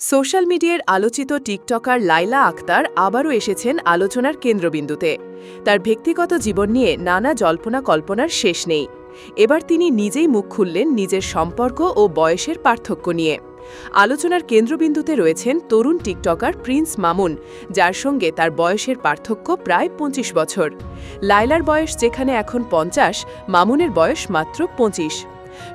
Social মিডিয়ার আলোচিত TikToker লাইলা আক্তার আবারও এসেছেন আলোচনার কেন্দ্রবিন্দুতে। তার ব্যক্তিগত জীবন নিয়ে নানা জল্পনা কল্পনার শেষ নেই। এবার তিনি নিজেই মুখ খুললেন নিজের সম্পর্ক ও বয়সের পার্থক্য নিয়ে। আলোচনার কেন্দ্রবিন্দুতে রয়েছেন তরুণ টিকটকার প্রিন্স মামুন, যার সঙ্গে তার বয়সের পার্থক্য প্রায় পঁচিশ বছর। লাইলার বয়স যেখানে এখন পঞ্চাশ, মামুনের বয়স মাত্র পঁচিশ।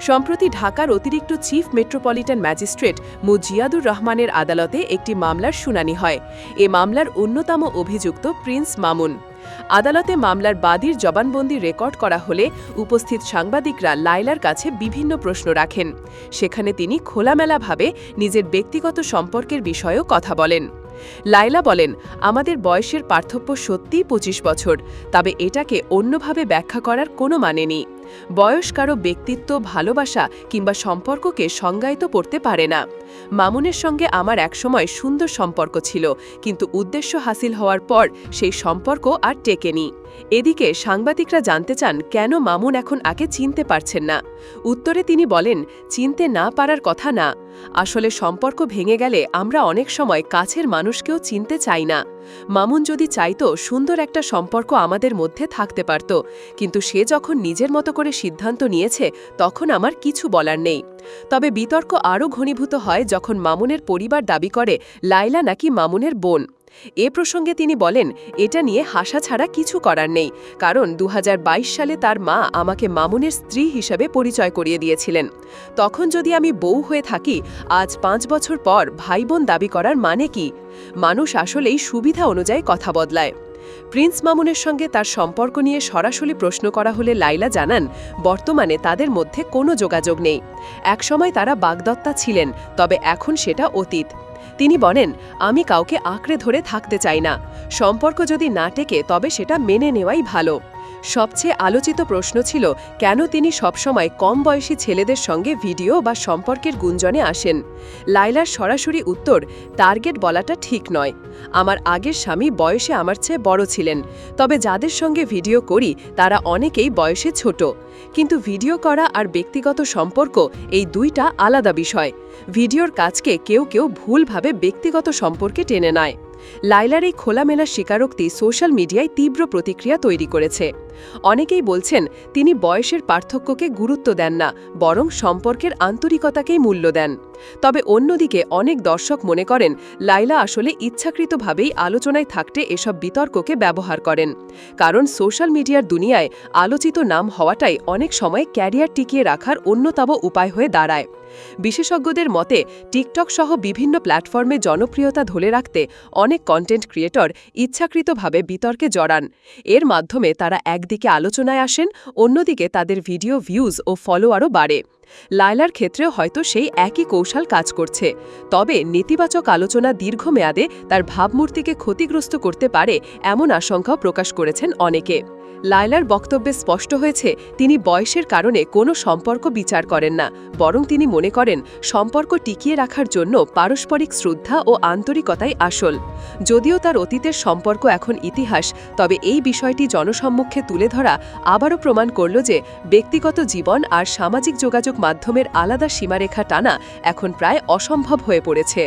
সম্প্রতি ঢাকার অতিরিক্ত চিফ মেট্রোপলিটন ম্যাজিস্ট্রেট মু জিয়াদুর রহমানের আদালতে একটি মামলার শুনানি হয়। এ মামলার অন্যতম অভিযুক্ত প্রিন্স মামুন। আদালতে মামলার বাদীর জবানবন্দি রেকর্ড করা হলে উপস্থিত সাংবাদিকরা লাইলার কাছে বিভিন্ন প্রশ্ন রাখেন। সেখানে তিনি খোলামেলাভাবে নিজের ব্যক্তিগত সম্পর্কের বিষয়েও কথা বলেন। লাইলা বলেন, আমাদের বয়সের পার্থক্য সত্যিই পঁচিশ বছর, তবে এটাকে অন্যভাবে ব্যাখ্যা করার কোনো মানে নেই। বয়স কারও ব্যক্তিত্ব, ভালোবাসা কিংবা সম্পর্ককে সংজ্ঞায়িত করতে পারে না। মামুনের সঙ্গে আমার একসময় সুন্দর সম্পর্ক ছিল, কিন্তু উদ্দেশ্য হাসিল হওয়ার পর সেই সম্পর্ক আর টেকেনি। এদিকে সাংবাদিকরা জানতে চান, কেন মামুন এখন আগে চিনতে পারছেন না? উত্তরে তিনি বলেন, চিনতে না পারার কথা না। আসলে সম্পর্ক ভেঙে গেলে আমরা অনেক সময় কাছের মানুষকেও চিনতে চাই না। মামুন যদি চাইতো, সুন্দর একটা সম্পর্ক আমাদের মধ্যে থাকতে পারত। কিন্তু সে যখন নিজের মতো করে সিদ্ধান্ত নিয়েছে, তখন আমার কিছু বলার নেই। তবে বিতর্ক আরও ঘনীভূত হয় যখন মামুনের পরিবার দাবি করে লাইলা নাকি মামুনের বোন। এ প্রসঙ্গে তিনি বলেন, এটা নিয়ে হাসা ছাড়া কিছু করার নেই। কারণ দু হাজার বাইশ সালে তার মা আমাকে মামুনের স্ত্রী হিসেবে পরিচয় করিয়ে দিয়েছিলেন। তখন যদি আমি বউ হয়ে থাকি, আজ পাঁচ বছর পর ভাই বোন দাবি করার মানে কি? মানুষ আসলেই সুবিধা অনুযায়ী কথা বদলায়। প্রিন্স মামুনের সঙ্গে তার সম্পর্ক নিয়ে সরাসরি প্রশ্ন করা হলে লাইলা জানান, বর্তমানে তাদের মধ্যে কোনো যোগাযোগ নেই। একসময় তারা বাগদত্তা ছিলেন, তবে এখন সেটা অতীত। তিনি বলেন আমি কাউকে আঁকড়ে ধরে থাকতে চাই না। সম্পর্ক যদি না টেকে, তবে সেটা মেনে নেওয়াই ভালো। সবচেয়ে আলোচিত প্রশ্ন ছিল, কেন তিনি সবসময় কম বয়সী ছেলেদের সঙ্গে ভিডিও বা সম্পর্কের গুঞ্জনে আসেন? লাইলার সরাসরি উত্তর, টার্গেট বলাটা ঠিক নয়। আমার আগের স্বামী বয়সে আমার চেয়ে বড় ছিলেন। তবে যাদের সঙ্গে ভিডিও করি, তারা অনেকেই বয়সে ছোট। কিন্তু ভিডিও করা আর ব্যক্তিগত সম্পর্ক, এই দুইটা আলাদা বিষয়। ভিডিওর কাজকে কেউ কেউ ভুলভাবে ব্যক্তিগত সম্পর্কে টেনে নেয়। লাইলার এই খোলামেলা স্বীকারোক্তি সোশ্যাল মিডিয়ায় তীব্র প্রতিক্রিয়া তৈরি করেছে। অনেকেই বলছেন, তিনি বয়সের পার্থক্যকে গুরুত্ব দেন না, বরং সম্পর্কের আন্তরিকতাকেই মূল্য দেন। তবে অন্যদিকে অনেক দর্শক মনে করেন, লাইলা আসলে ইচ্ছাকৃতভাবেই আলোচনায় থাকতে এসব বিতর্ককে ব্যবহার করেন। কারণ সোশ্যাল মিডিয়ার দুনিয়ায় আলোচিত নাম হওয়াটাই অনেক সময় ক্যারিয়ার টিকিয়ে রাখার অন্যতম উপায় হয়ে দাঁড়ায়। বিশেষজ্ঞদের মতে, টিকটক সহ বিভিন্ন প্ল্যাটফর্মে জনপ্রিয়তা ধরে রাখতে অনেক কন্টেন্ট ক্রিয়েটর ইচ্ছাকৃতভাবে বিতর্কে জড়ান। এর মাধ্যমে তারা একদিকে আলোচনায় আসেন, অন্যদিকে তাদের ভিডিও ভিউজ ও ফলোয়ারও বাড়ে। লায়লার ক্ষেত্রেও হয়তো সেই একই কৌশল কাজ করছে, তবে নেতিবাচক আলোচনা দীর্ঘমেয়াদে তার ভাবমূর্তিকে ক্ষতিগ্রস্ত করতে পারে এমন আশঙ্কাও প্রকাশ করেছেন অনেকে। লায়লার বক্তব্যে স্পষ্ট হয়েছে, তিনি বয়সের কারণে কোনো সম্পর্ক বিচার করেন না, বরং তিনি মনে করেন সম্পর্ক টিকিয়ে রাখার জন্য পারস্পরিক শ্রদ্ধা ও আন্তরিকতাই আসল। যদিও তার অতীতের সম্পর্ক এখন ইতিহাস, তবে এই বিষয়টি জনসম্মুখে তুলে ধরা আবারও প্রমাণ করল যে ব্যক্তিগত জীবন আর সামাজিক যোগাযোগ মাধ্যমের আলাদা সীমারেখা টানা এখন প্রায় অসম্ভব হয়ে পড়েছে।